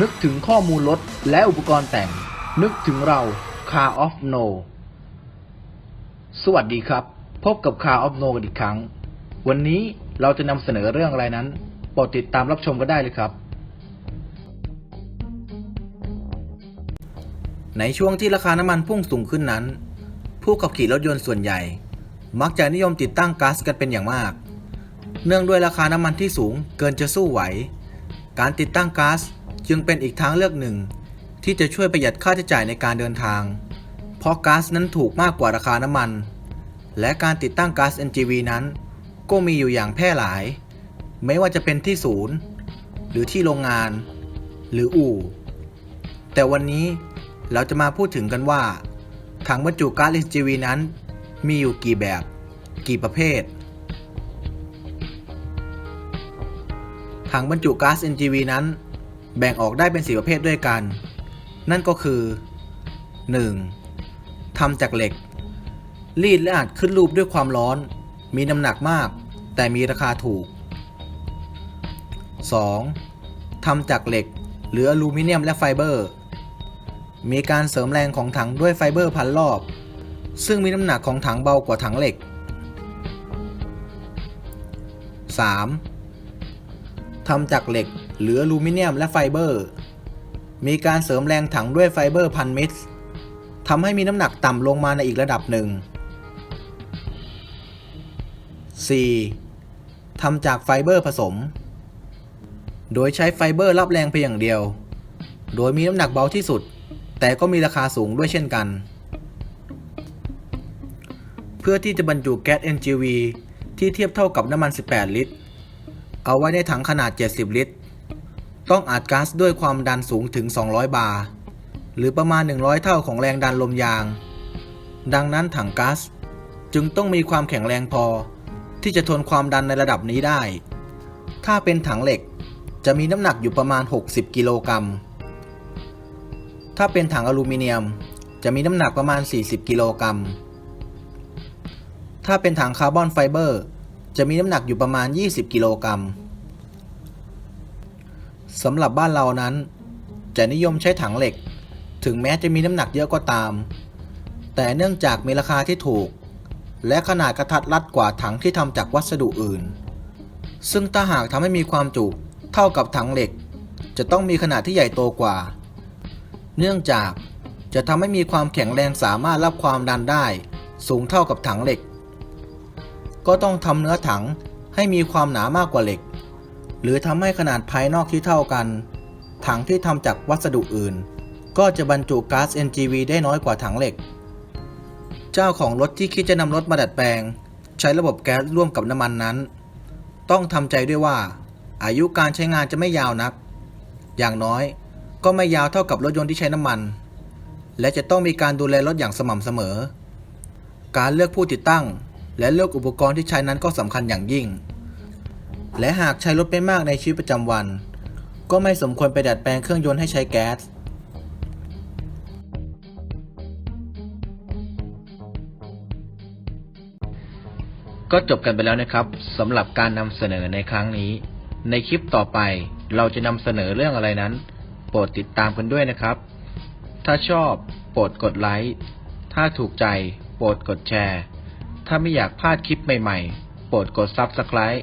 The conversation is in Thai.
นึกถึงข้อมูลรถและอุปกรณ์แต่ง นึกถึงเรา Car of No สวัสดีครับ พบกับ Car of No กันอีกครั้ง วันนี้เราจะนำเสนอเรื่องอะไรนั้นโปรดติดตามรับชมกันได้เลยครับ ในช่วงที่ราคาน้ำมันพุ่งสูงขึ้นนั้น ผู้ขับขี่รถยนต์ส่วนใหญ่ มักจะนิยมติดตั้งก๊าซกันเป็นอย่างมาก เนื่องด้วยราคาน้ำมันที่สูงเกินจะสู้ไหว การติดตั้งก๊าซ จึงเป็นอีกทางเลือกหนึ่ง ที่จะช่วยประหยัดค่าใช้จ่ายในการเดินทาง เพราะก๊าซนั้นถูกมากกว่าราคาน้ำมัน และการติดตั้งก๊าซ NGV นั้น ก็มีอยู่อย่างแพร่หลาย ไม่ว่าจะเป็นที่ศูนย์ หรือที่โรงงาน หรืออู่ แต่วันนี้เราจะมาพูดถึงกันว่าถังบรรจุก๊าซ NGV นั้น มีอยู่กี่แบบ กี่ประเภทถังบรรจุก๊าซ NGV นั้น แบ่งออกได้เป็น4ประเภทด้วยกัน นั่นก็คือ 1. ทำจากเหล็ก รีดและอัดขึ้นรูปด้วยความร้อน มีน้ำหนักมาก แต่มีราคาถูก 2. ทำจากเหล็กหรืออลูมิเนียมและไฟเบอร์ มีการเสริมแรงของถังด้วยไฟเบอร์พันรอบ ซึ่งมีน้ำหนักของถังเบากว่าถังเหล็ก 3. ทำจากเหล็ก หรืออลูมิเนียมและไฟเบอร์ มีการเสริมแรงถังด้วยไฟเบอร์พันมิตรทำให้มีน้ำหนักต่ำลงมาในอีกระดับหนึ่ง 4. ทำจากไฟเบอร์ผสม โดยใช้ไฟเบอร์รับแรงเพียงอย่างเดียว โดยมีน้ำหนักเบาที่สุด แต่ก็มีราคาสูงด้วยเช่นกัน เพื่อที่จะบรรจุแก๊ส NGV ที่เทียบเท่ากับน้ำมัน 18 ลิตร เอาไว้ในถังขนาด 70 ลิตร ต้องอัดก๊าซด้วยความดันสูงถึง 200 บาร์หรือประมาณ 100 เท่าของแรงดันลมยาง ดังนั้นถังก๊าซจึงต้องมีความแข็งแรงพอ ที่จะทนความดันในระดับนี้ได้ ถ้าเป็นถังเหล็กจะมีน้ำหนักอยู่ประมาณ 60 กิโลกรัม ถ้าเป็นถังอลูมิเนียมจะมีน้ำหนักประมาณ 40 กิโลกรัม ถ้าเป็นถังคาร์บอนไฟเบอร์ จะมีน้ำหนักอยู่ประมาณ 20 กิโลกรัม สำหรับบ้านเรานั้น จะนิยมใช้ถังเหล็ก ถึงแม้จะมีน้ำหนักเยอะก็ตาม แต่เนื่องจากมีราคาที่ถูก และขนาดกระทัดรัดกว่าถังที่ทำจากวัสดุอื่น ซึ่งถ้าหากทำให้มีความจุเท่ากับถังเหล็ก จะต้องมีขนาดที่ใหญ่โตกว่า เนื่องจากจะทำให้มีความแข็งแรงสามารถรับความดันได้ สูงเท่ากับถังเหล็ก ก็ต้องทำเนื้อถังให้มีความหนามากกว่าเหล็ก หรือทำให้ขนาดภายนอกที่เท่ากัน ถังที่ทำจากวัสดุอื่น ก็จะบรรจุก๊าซ NGV ได้น้อยกว่าถังเหล็ก เจ้าของรถที่คิดจะนำรถมาดัดแปลง ใช้ระบบแก๊สร่วมกับน้ำมันนั้น ต้องทำใจด้วยว่า อายุการใช้งานจะไม่ยาวนัก อย่างน้อยก็ไม่ยาวเท่ากับรถยนต์ที่ใช้น้ำมัน และจะต้องมีการดูแลรถอย่างสม่ำเสมอ การเลือกผู้ติดตั้ง และเลือกอุปกรณ์ที่ใช้นั้นก็สำคัญอย่างยิ่ง และหากใช้รถไม่มากในชีวิตประจำวัน ก็ไม่สมควรไปดัดแปลงเครื่องยนต์ให้ใช้แก๊ส ก็จบกันไปแล้วนะครับสำหรับการนำเสนอในครั้งนี้ ในคลิปต่อไปเราจะนำเสนอเรื่องอะไรนั้น โปรดติดตามกันด้วยนะครับ ถ้าชอบโปรดกดไลค์ ถ้าถูกใจโปรดกดแชร์ ถ้าไม่อยากพลาดคลิปใหม่ๆ โปรดกด Subscribe